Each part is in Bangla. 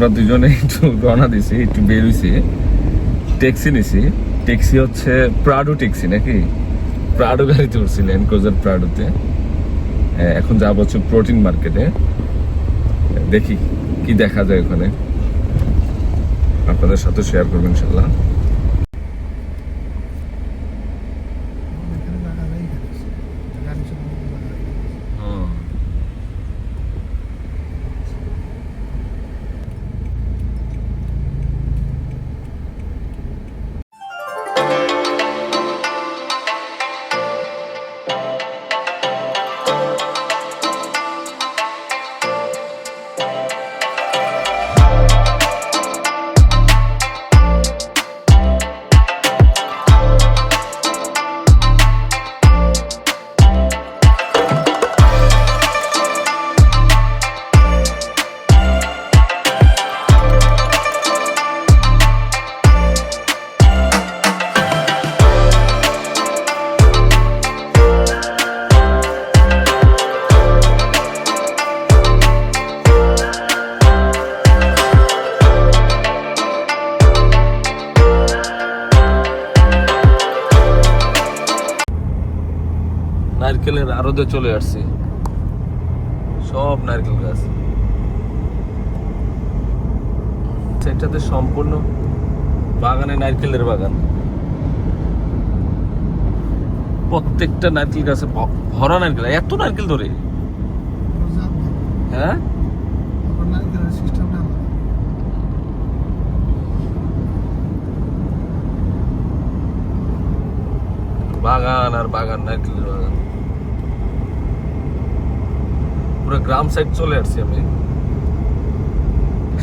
আমরা দুজনে একটু রওনা দিছি একটু বেরোইছি ট্যাক্সি নিছি ট্যাক্সি হচ্ছে প্রাডো ট্যাক্সি নাকি? প্রাডো গাড়ি উঠছি ল্যান্ড ক্রুজার প্রাডোতে এখন যা হচ্ছে প্রোটিন মার্কেটে দেখি কি দেখা যায় ওখানে। আপনাদের সাথে শেয়ার করবেন ইনশাল্লাহ। নারকেলের আরদে চলে আসছি। সব নারকেল গাছ। সেটাতে সম্পূর্ণ বাগানে নারকেলের বাগান। প্রত্যেকটা নারকেল গাছে ভরা নারকেল। এত নারকেল ধরে? হ্যাঁ? বাগান আর বাগান, নারকেলের বাগান। পুরো গ্রাম সাইড চলে আসছি আমি।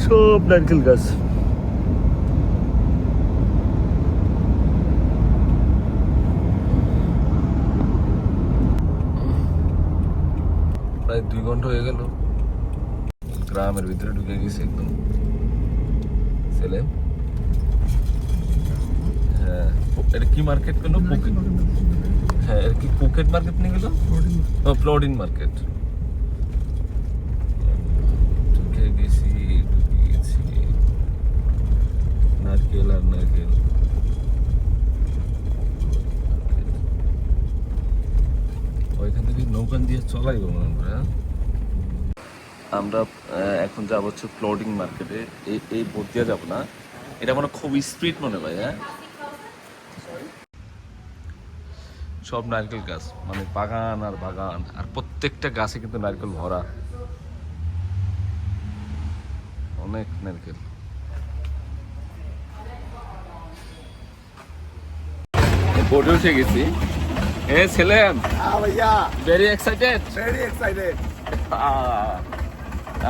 সব নারকেল গাছ। প্রায় দুই ঘণ্টা হয়ে গেল। গ্রামের ভিতরে ঢুকে গেছি একদম। ছেলে হ্যাঁ। এটা কি মার্কেট করল পকেট হ্যাঁ এটা কি পকেট মার্কেট নিয়ে গেল? ও ফ্লোরিন মার্কেট ঢুকে গেছি ঢুকে গেছি নারকেল আর নারকেল ওইখান থেকে নৌকান দিয়ে চলাই হয় আমরা? আমরা এখন যাব হচ্ছে ফ্লোটিং মার্কেটে এই এই বোট দিয়ে যাব না। এটা মানে খুব স্পিড মনে হয় হ্যাঁ? সব নারকেল গাছ মানে বাগান আর বাগান আর প্রত্যেকটা গাছে কিন্তু নারকেল ভরা। অনেক নারকেল। বোটে উঠে গেছি। এ হ্যাঁ ভাইয়া। ভেরি এক্সাইটেড ভেরি এক্সাইটেড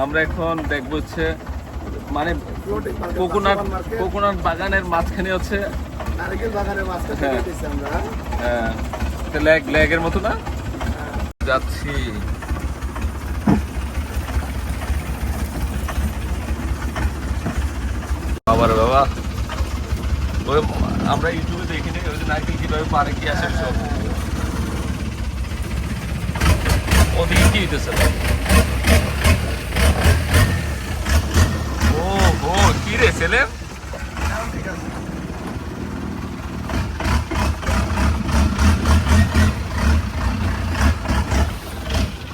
আমরা এখন দেখব হচ্ছে মানে কোকোনাট কোকোনাট বাগানের মাঝখানে হচ্ছে নারকেল বাগানের মাঝখানে হ্যাঁ। আমরা। ল্যাগ ল্যাগের মতো না? যাচ্ছি। বাবার বাবা। আমরা ইউটিউবে নারকেল কীভাবে পারে কি আসে সব? রে ছেলে?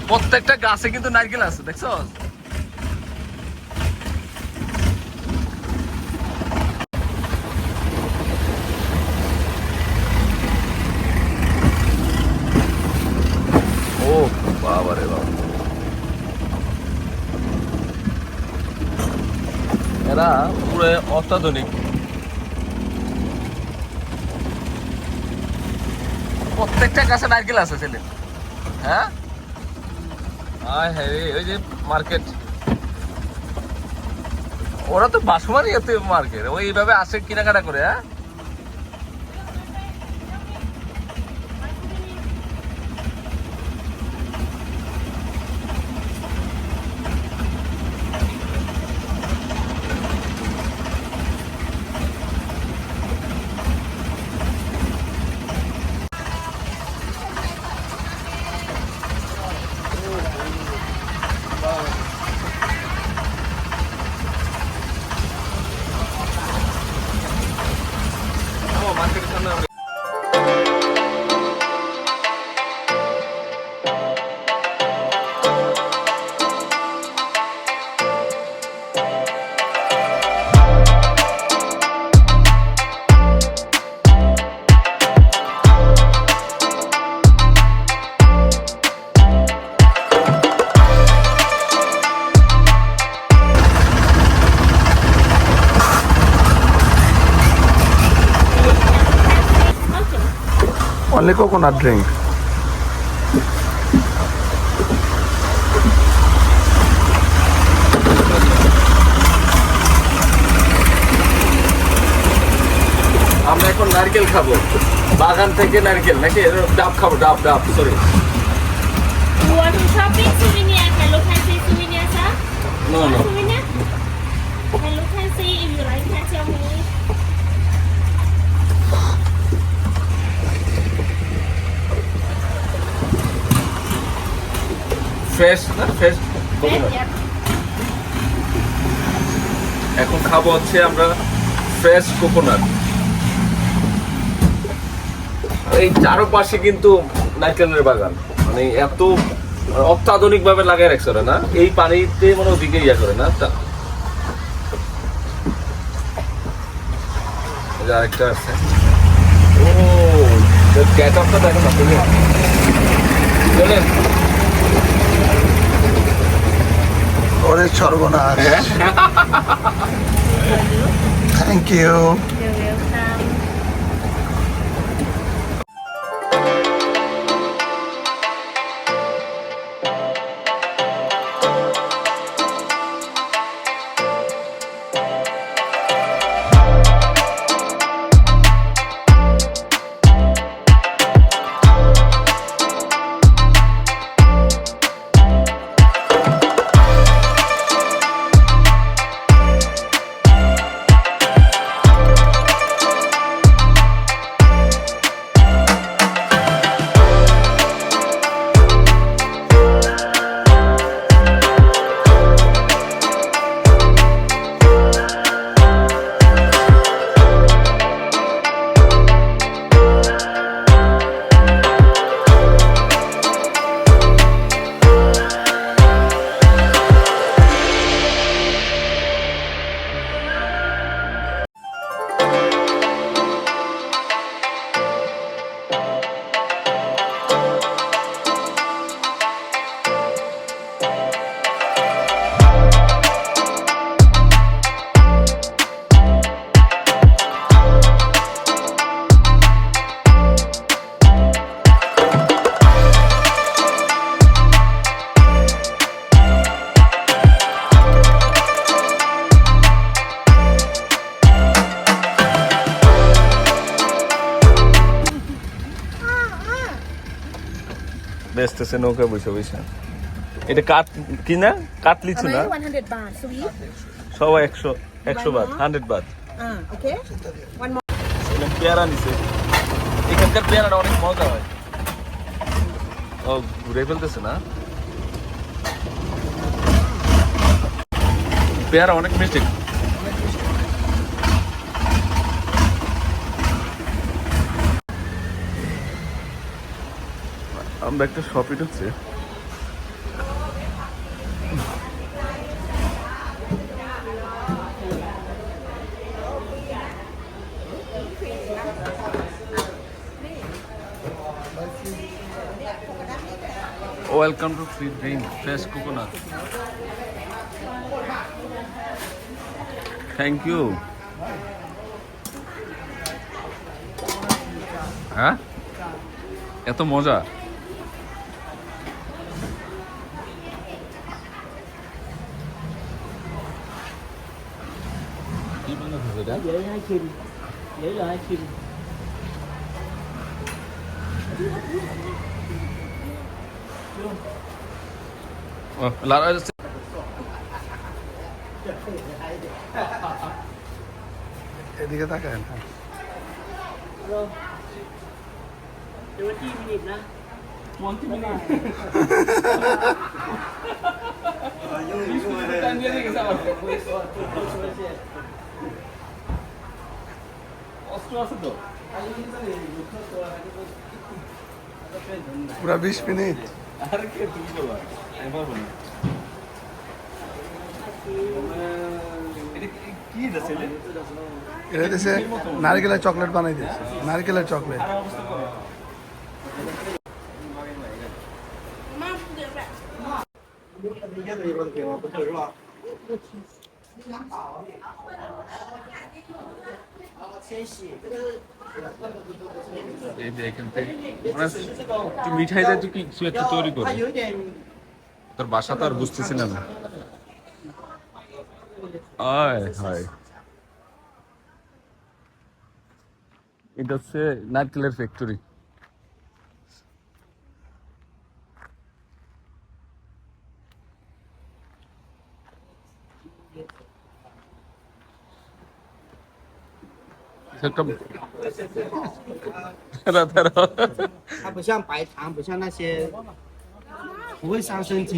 প্রত্যেকটা গাছে কিন্তু নারকেল আছে দেখছ ও বাবা রে বাবা এরা পুরো অত্যাধুনিক। প্রত্যেকটা গাছে নারকেল আছে, ছেলে। হ্যাঁ? হ্যাঁ ওই যে মার্কেট। ওরা তো বাসমারি এতে মার্কেট ওইভাবে আসে কেনাকাটা করে হ্যাঁ? অনলি কোকোনাট ড্রিঙ্ক আমরা এখন নারকেল খাব বাগান থেকে নারকেল নাকি ডাব খাব ডাব ডাব sorry shopping souvenir? Hello can say souvenir, sir? No no Souvenir? Hello can say if you like can tell me. Fresh না? ফ্রেশ এখন খাব হচ্ছে আমরা ফ্রেশ কোকোনাট এই চারপাশে কিন্তু নারকেলের বাগান। মানে এত অত্যাধুনিক ভাবে লাগাই রাখছে না? এই পানিতে মানে ওদিকে ইয়া করে না? আরেকটা আছে। ও দেখো না তুমি চলেন ওরে সর্বনাশ। থ্যাংক ইউ বেচতেছে নৌকা বসে বসে। এটা কাঠ কি না? কাঠ লিচু না? Amay, 100 baht. Sweet. সবাই একশো একশো বাদ হান্ড্রেড বাদ পেয়ারা নিছে। এখানকার পেয়ারাটা অনেক মজা হয়। ও ঘুরে ফেলতেছে না? পেয়ারা অনেক মিষ্টি। আমরা একটা শপিট হচ্ছে welcome to free drink fresh coconut thank you হ্যাঁ? এত মজা। কি বানাচ্ছে এটা dễ hai chim dễ là hai chim ও, লারা যাচ্ছে এদিকে তাকায় rồi đừng có chim nhịp nè món chim nhịp অস্ত্র আছে তো? পুরা বিশ মিনিট। আরে কে তুমি বলো আমি পারব না। এটা দিছে নারকেলের চকলেট বানাই দিয়েছে নারকেলের চকলেট। এই দেখেন থেকে। মানে তুই কিছু একটা তৈরি করি। তোর বাসা তো আর বুঝতেছি না। আয় হায়। এটা হচ্ছে নারকেলের ফ্যাক্টরি একটা দাঁড়া, দাঁড়া। 它不像白糖，不像那些不会伤身体。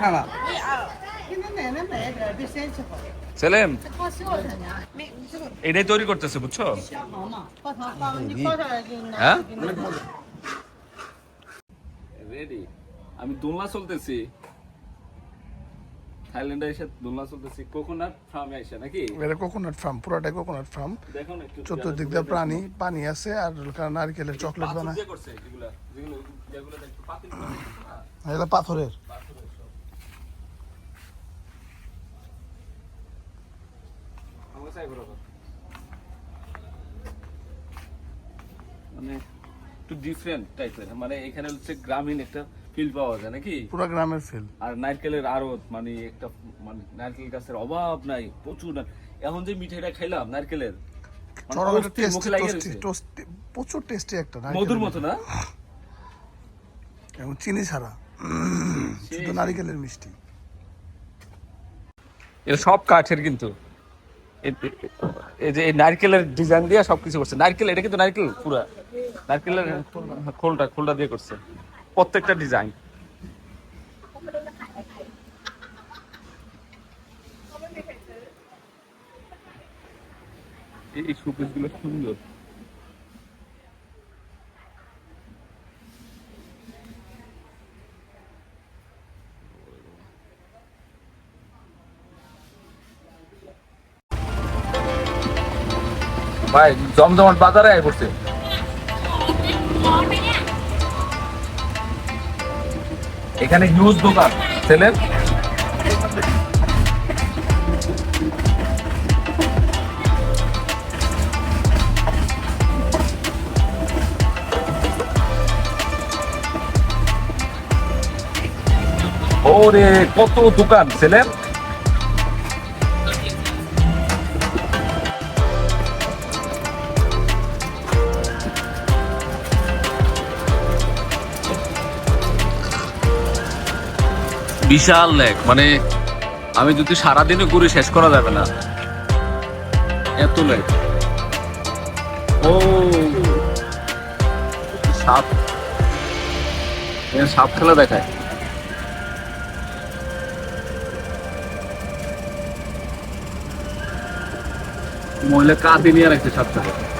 看了， সেলেম এটাই তৈরি করতেছে বুঝছো হ্যাঁ রেডি আমি দোলনা চলতেছি থাইল্যান্ডে এসে দোলনা চলতেছি। কোকোনাট ফার্মে এসে নাকি? এটা কোকোনাট ফার্ম পুরোটাই কোকোনাট ফার্ম দেখো একটু চতুর্দিক দিয়ে প্রাণী পানি আছে আর নারকেলের চকলেট বানায়। পাথরের। মানে একটু ডিফারেন্ট টাইপের মানে এখানে হচ্ছে গ্রামীণ একটা ফিল পাওয়া যায় নাকি? পুরো গ্রামের ফিল আর নারকেলের আড়ত মানে একটা মানে নারকেল গাছের অভাব নাই প্রচুর এখন যে মিঠাইটা খাইলাম নারকেলের মানে প্রচুর টেস্টি একটা মধুর মতো না? এবং চিনি ছাড়া। শুধু নারকেলের মিষ্টি। এটা সব কাঠের কিন্তু। এই যে এই নারকেলের ডিজাইন দিয়ে সবকিছু করছে। নারকেল এটা কিন্তু নারকেল পুরা। নারকেলের খোলটা খোলটা দিয়ে করছে। প্রত্যেকটা ডিজাইন। এই শোপিসগুলো সুন্দর। ভাই জমজমাট বাজারে আয় পড়ছে। এখানে হিউজ দোকান ছেলের ওরে কত দোকান ছেলের বিশাল লেক মানে আমি যদি সারাদিনে ঘুরে শেষ করা যাবে না। এত লেক। ও, সাপ। সাপ খেলা দেখায়। মহিলা কাঁদে নিয়ে রাখছে সাপটাকে এই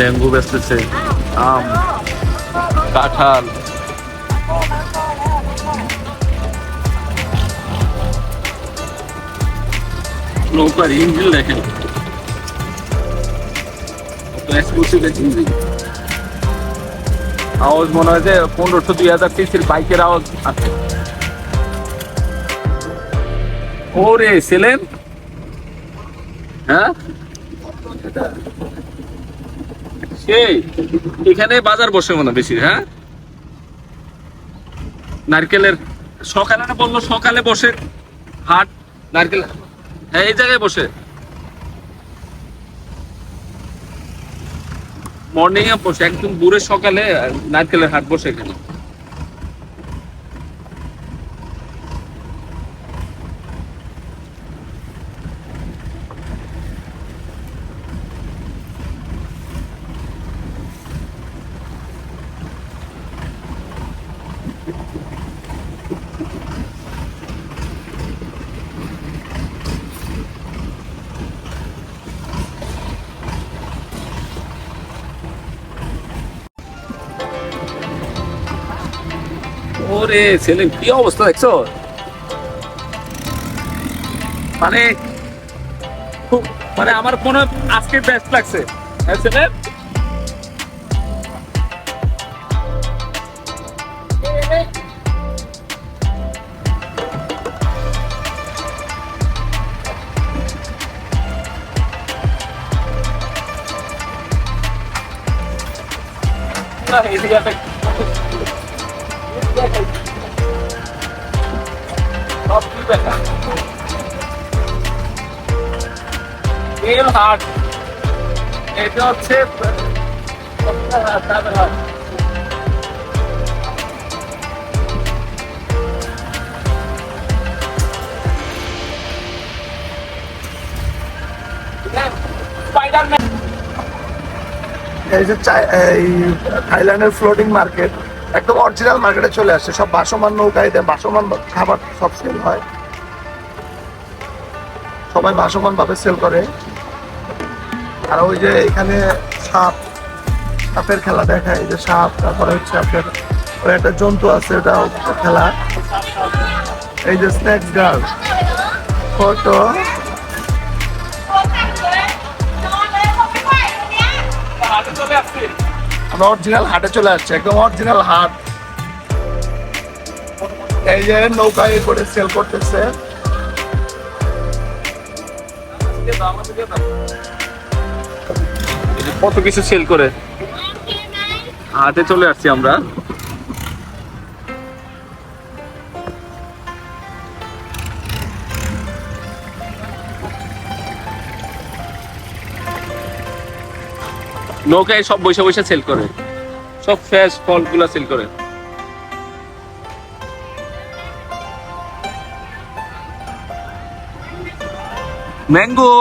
ম্যাঙ্গো বেচতেছে। আম। কাঁঠাল। নৌকার ইঞ্জিন দেখেন। আওয়াজ মনে হয় যে পনেরোশো দুই হাজার সিসির বাইকের আওয়াজ আছে। ওরে সেলেন? হ্যাঁ? সেই এখানে বাজার বসে মনে বেশি হ্যাঁ? নারকেলের, সকালে বলল সকালে বসে হাট, নারকেল হ্যাঁ এই জায়গায় বসে। মর্নিং এ বসে, একদম বুড়ে সকালে নারকেলের হাট বসে এখানে। ছেলে কি অবস্থা দেখছ? মানে মানে আমার মনে আজকে বেস্ট লাগছে। হ্যাঁ ছেলে? এদিকে তেল হাট এই থাইল্যান্ডের ফ্লোটিং মার্কেট একদম অরিজিনাল মার্কেটে চলে আসছে। সব বাসমান নৌকায় দেয় বাসমান খাবার সব সেল হয়। সবাই বাসমান ভাবে সেল করে। আর ওই যে এখানে সাপ, সাপের খেলা দেখায়, এই যে সাপ, তারপরে হচ্ছে আপনার ওই একটা জন্তু আছে, ওটাও খেলা। এই যে স্ন্যাক্স গার্ল ফটো আমরা অরিজিনাল হাটে চলে আসছে, একদম অরিজিনাল হাট। এই যে নৌকায় করে সেল করতেছে। কত কিছু সেল করে? হাটে চলে আসছি আমরা। নৌকায় সব বৈশা বৈশা সেল করে। সব ফ্রেশ ফলগুলা সেল করে। ম্যাঙ্গো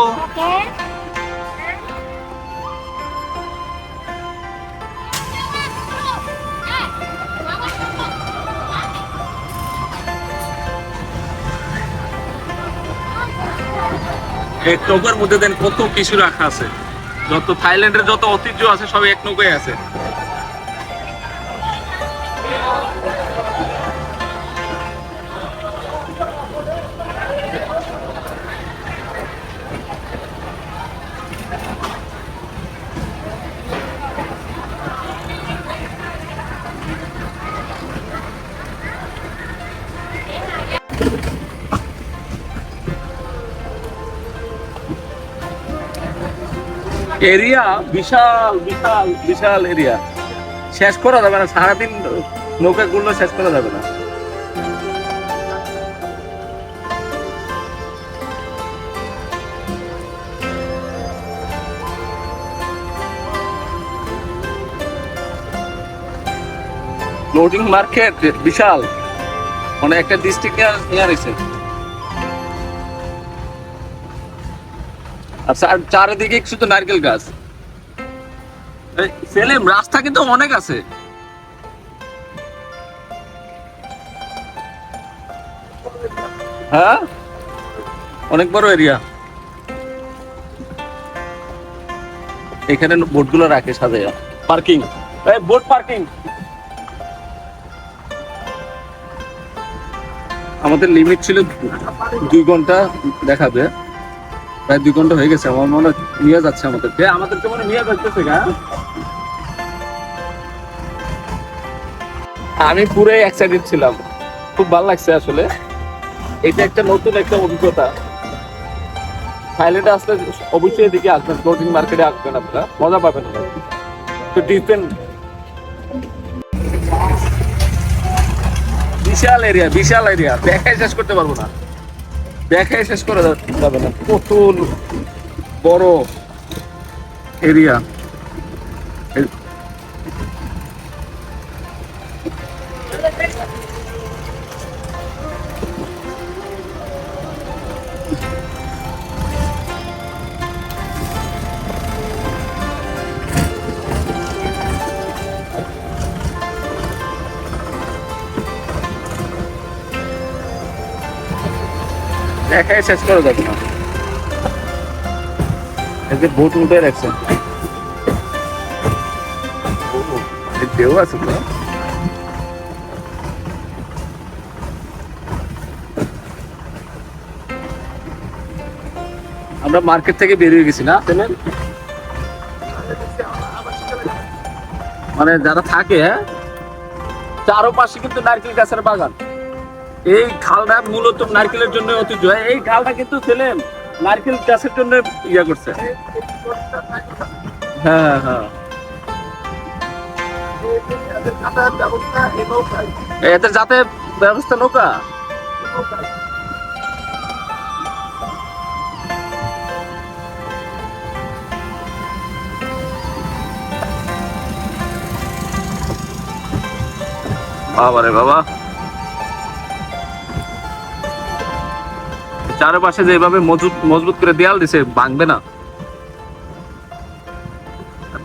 এক নৌকার মধ্যে দেন কত কিছু রাখা আছে। যত থাইল্যান্ডের যত ঐতিহ্য আছে, সব এক নৌকায় আছে। এরিয়া বিশাল বিশাল বিশাল এরিয়া। শেষ করা যাবে না, সারাদিন নৌকা ঘুরলে শেষ করা যাবে না। লোডিং মার্কেট বিশাল। মানে একটা ডিস্ট্রিক্ট নিয়ে রয়েছে আর চার- চারিদিকে শুধু নারকেল গাছ। সেলিম, রাস্তা কিন্তু অনেক আছে। হ্যাঁ? অনেক বড় এরিয়া এখানে বোটগুলো রাখে সাজাইয়া পার্কিং। এই বোট পার্কিং। আমাদের লিমিট ছিল দুই ঘণ্টা দেখাবে। প্রায় দুই ঘণ্টা হয়ে গেছে, আমার মনে নিয়ে যাচ্ছে আমাদেরকে আমাদেরকে মনে হয় নিয়ে যাচ্ছে আমি পুরাই এক্সাইটেড ছিলাম। খুব ভালো লাগছে আসলে। এটা একটা নতুন একটা অভিজ্ঞতা। থাইল্যান্ডে আসলে অবশ্যই এদিকে আসবেন ফ্লোটিং মার্কেটে আসবেন আপনারা। মজা পাবেন তো ডিফেন্ট বিশাল এরিয়া বিশাল এরিয়া দেখাই শেষ করতে পারব না। দেখাই শেষ করা যাবে না। কত বড় এরিয়া শেষ যাবে না। এতে উঠে রাখছে দেও আছে তো। আমরা মার্কেট থেকে বেরিয়ে গেছি না? মানে যারা থাকে হ্যাঁ, চারোপাশে কিন্তু নারকেল গাছের বাগান। এই খালটা মূলত নারকেলের জন্য ঐতিহ্য এই খালটা কিন্তু ছেলেম, নারকেল গাছের জন্য ইয়া করছে। হ্যাঁ হ্যাঁ। এদের যাতায়াত ব্যবস্থা নৌকা। বাবা রে বাবা। চারপাশে যেভাবে মজবুত মজবুত করে দেয়াল দিছে, ভাঙবে না।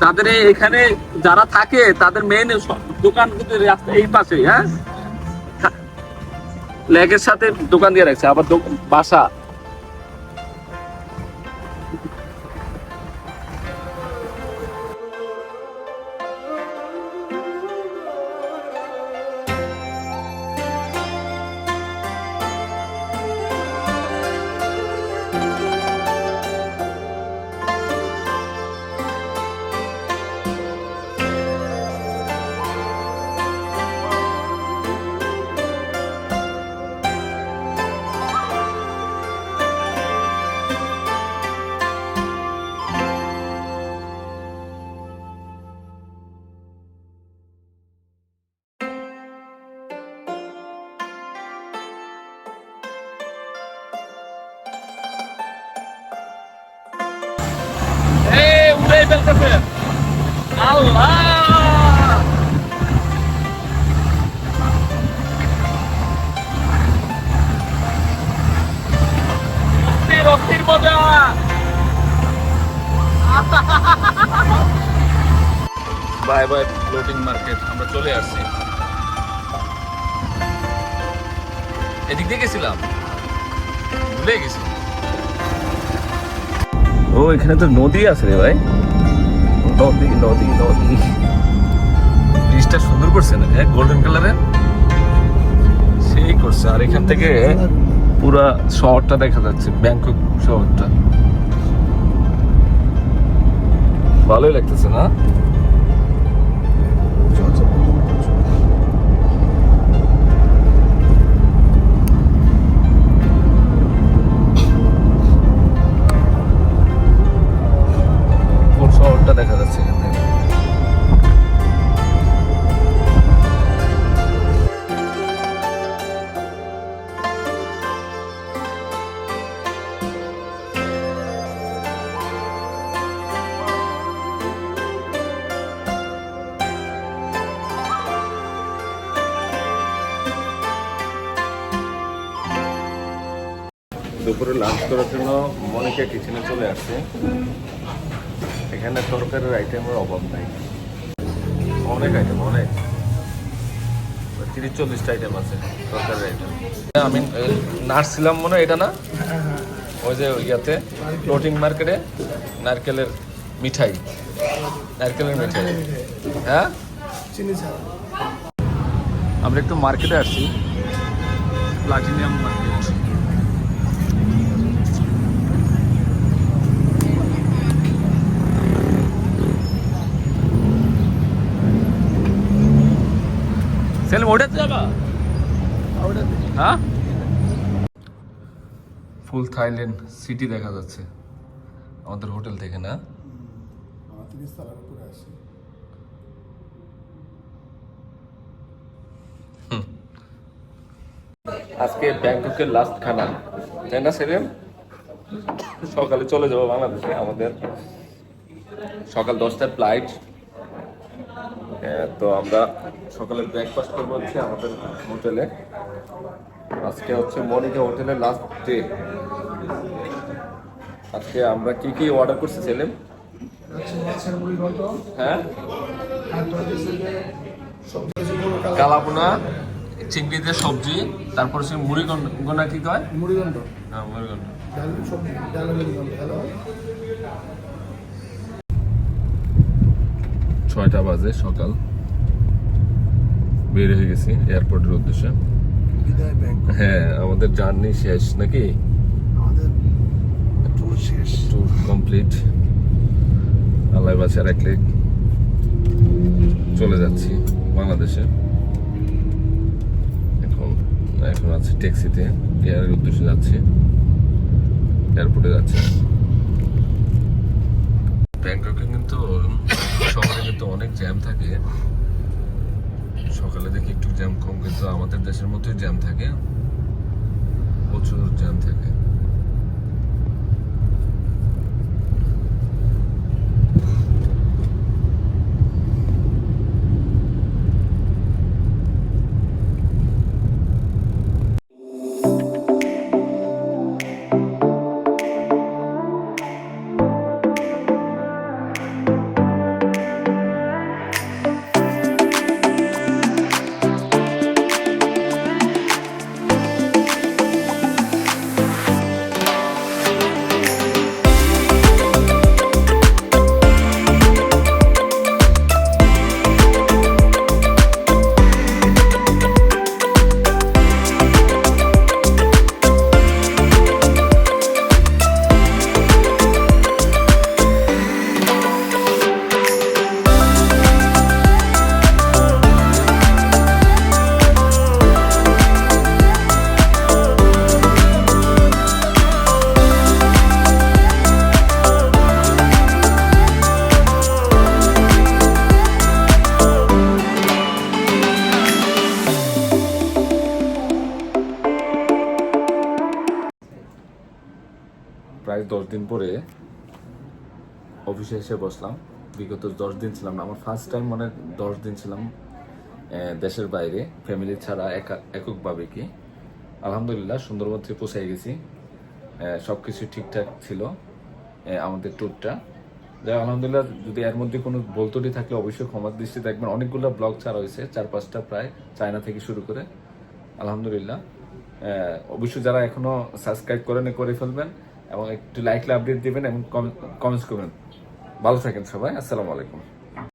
তাদের এখানে যারা থাকে, তাদের মেন দোকান কিন্তু এই পাশে হ্যাঁ? লেগের সাথে দোকান দিয়ে রাখছে, আবার বাসা। বাই বাই ফ্লোটিং মার্কেট, আমরা চলে আসছি। এদিক দিয়ে গেছিলাম। ভুলে গেছি। ও, এখানে তো নদী আছে রে ভাই। নদী নদী নদী। ব্রিজটা সুন্দর করছে না? হ্যাঁ গোল্ডেন কালারের সেই করছে। আর এখান থেকে পুরা শহরটা দেখা যাচ্ছে, ব্যাংকক শহরটা। ভালোই লাগতেছে না? দুপুরে লাঞ্চ করার জন্য মনিকা কিচেনে চলে আসছে। এখানে তরকারির আইটেমের অভাব নাই। অনেক আইটেম অনেক। তিরিশ চল্লিশটা আইটেম আছে তরকারির আইটেম আমি নার্স ছিলাম মনে এটা না? ওই যে ইয়াতে ফ্লোটিং মার্কেটে নারকেলের মিঠাই। নারকেলের মিঠাই। হ্যাঁ? চিনি আমরা একটু মার্কেটে আসছি। প্লাটিনিয়াম মার্কেট ওটাতে যাবা? হ্যাঁ? ফুল থাইল্যান্ড সিটি দেখা যাচ্ছে। আমাদের হোটেল থেকে, না? আজকে ব্যাংককের লাস্ট খানা। তাই না, সেলিম? সকালে চলে যাব বাংলাদেশে, আমাদের। সকাল দশটার ফ্লাইট তো আমরা সকালে ব্রেকফাস্ট করব হচ্ছে আমাদের হোটেলে। আজকে হচ্ছে মর্নিংয়ে হোটেলের লাস্ট ডে আজকে আমরা কি কি অর্ডার করছি সেলিম? মাছের মুড়ি ঘন্ট হ্যাঁ? কালা কালাপোনা চিংড়ি দিয়ে সবজি তারপর সে মুড়ি গোনা কি কয়? মুড়ি ঘন্ট হ্যাঁ মুড়ি ছয়টা বাজে সকাল। বের হয়ে গেছি এয়ারপোর্টের উদ্দেশ্যে। হ্যাঁ আমাদের জার্নি শেষ নাকি? ট্যুর শেষ। কমপ্লিট আল্লাহ এক লেগ চলে যাচ্ছি বাংলাদেশে। এখন এখন আছি ট্যাক্সিতে এয়ারের উদ্দেশ্যে যাচ্ছি। এয়ারপোর্টে যাচ্ছি। ব্যাংককে কিন্তু শহরে কিন্তু অনেক জ্যাম থাকে। সকালে দেখি একটু জ্যাম কম, কিন্তু আমাদের দেশের মতোই জ্যাম থাকে। প্রচুর জ্যাম থাকে। দশ দিন পরে অফিসে এসে বসলাম। বিগত দশ দিন ছিলাম না, আমার ফার্স্ট টাইম মানে দশ দিন ছিলাম দেশের বাইরে ফ্যামিলি ছাড়া একা, এককভাবে কি। আলহামদুলিল্লাহ, সুন্দরবন থেকে পৌঁছাই গেছি। সব কিছু ঠিকঠাক ছিল আমাদের ট্যুরটা যাই আলহামদুলিল্লাহ, যদি এর মধ্যে কোনো বলতটি থাকলে অবশ্যই ক্ষমার দৃষ্টি দেখবেন। অনেকগুলো ব্লগ ছাড়া হয়েছে চার পাঁচটা প্রায় চায়না থেকে শুরু করে। আলহামদুলিল্লাহ অবশ্যই যারা এখনও সাবস্ক্রাইব করেন, করে ফেলবেন। এবং একটু লাইকলে আপডেট দিবেন এবং কমেন্টস করবেন। ভালো থাকেন সবাই আসসালামু আলাইকুম।